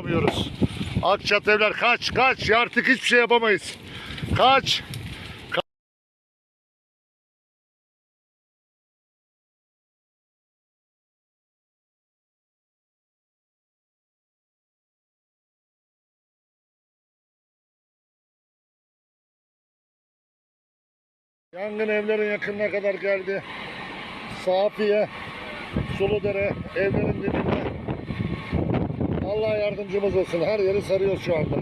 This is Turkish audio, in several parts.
Yapamıyoruz. Akçat evler kaç kaç artık hiçbir şey yapamayız. Kaç. Ka- Yangın evlerin yakınına kadar geldi. Safiye, Suludere evlerin dibinde. Allah yardımcımız olsun. Her yeri sarıyor şu anda.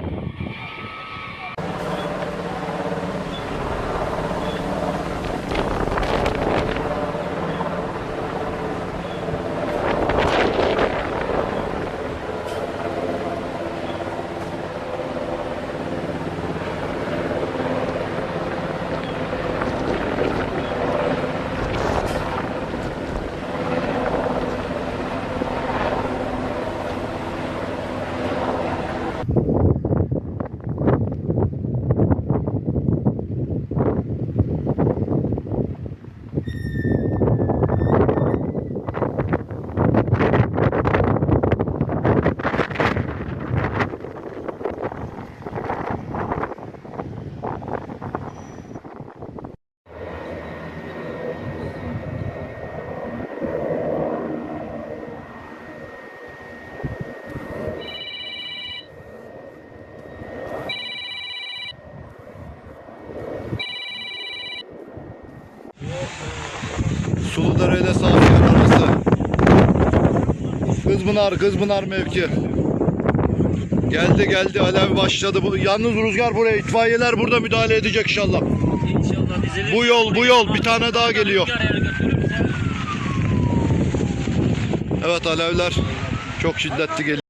Suludere ile Safiye arası. Kızmınar, Kızmınar mevki. Geldi geldi alev başladı. Bu, yalnız rüzgar buraya itfaiyeler burada müdahale edecek inşallah. İnşallah dizilir. Bu yol, bu yol. Bir tane daha geliyor. Evet alevler çok şiddetli geliyor.